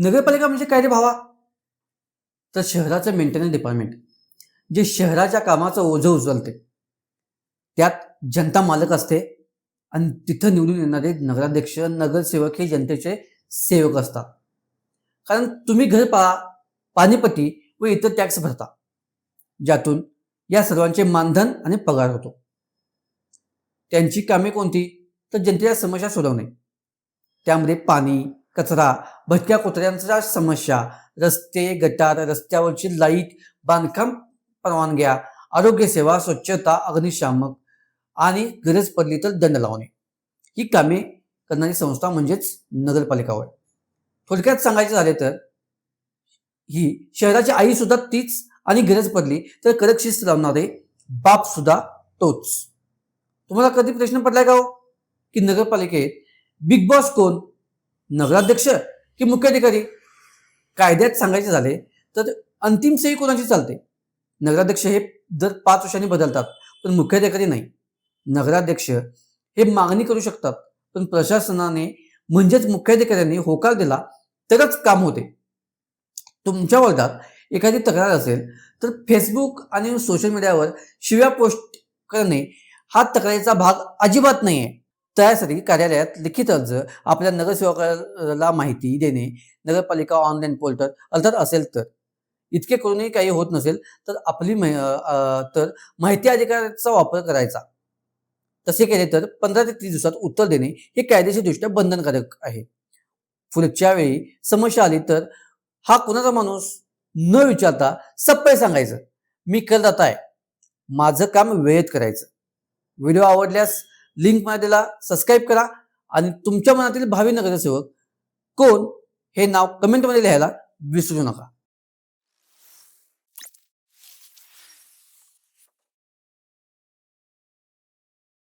नगरपालिका म्हणजे काय रे भावा? तर शहराचं मेंटेनन्स डिपार्टमेंट जे शहराच्या कामाचं ओझं उचलते. त्यात जनता मालक असते आणि तिथं निवडून येणारे नगराध्यक्ष नगरसेवक हे जनतेचे सेवक असतात. कारण तुम्ही घर पाळा पाणीपट्टी व इतर टॅक्स भरता. ज्यातून या सर्वांचे मानधन आणि पगार होतो. त्यांची कामे कोणती? तर जनतेच्या समस्या सोडवणे. त्यामध्ये पाणी कचरा भटक्या कुत्र्यांच्या समस्या रस्ते गटार रस्त्यावरची लाइट बांधकाम परवानग्या आरोग्य सेवा स्वच्छता अग्निशामक आणि गरज पडली तर दंड लावणे. ही कामे करणारी संस्था म्हणजेच नगरपालिका होय. थोडक्यात सांगायचे झाले तर ही शहराची आई सुद्धा तीच आणि गरज पडली तर कडक शिस्त लावणारे बाप सुद्धा तोच. तुम्हाला कधी प्रश्न पडलाय का हो? की नगरपालिकेत बिग बॉस कोण? नगराध्यक्ष की मुख्याधिकारी? कायद्यात सांगायचे झाले तर अंतिम सही कोणाची चालते? नगराध्यक्ष हे दर पाच वर्षांनी बदलतात पण मुख्याधिकारी नाही. नगराध्यक्ष हे मागणी करू शकतात पण प्रशासनाने म्हणजेच मुख्याधिकाऱ्यांनी होकार दिला तरच काम होते. तुमच्या वर्गात एखादी तक्रार असेल तर फेसबुक आणि सोशल मीडियावर शिव्या पोस्ट करणे हा तक्रारीचा भाग अजिबात नाही आहे त्यासाठी कार्यालयात लिखित अर्ज आपल्या नगरसेवकाला माहिती देणे नगरपालिका ऑनलाईन पोर्टल अर्थात असेल तर. इतके करूनही काही होत नसेल तर आपली तर माहिती अधिकाराचा वापर करायचा. तसे केले तर पंधरा ते तीस दिवसात उत्तर देणे हे कायदेशीरदृष्ट्या बंधनकारक आहे. पुढच्या वेळी समस्या आली तर हा कुणाचा माणूस न विचारता सप्पय सांगायचं. मी करदाता आहे. माझं काम वेळेत करायचं. व्हिडिओ आवडल्यास लिंक मराठीला सबस्क्राईब करा. आणि तुमच्या मनातील भावी नगरसेवक कोण हे नाव कमेंटमध्ये लिहायला विसरू नका.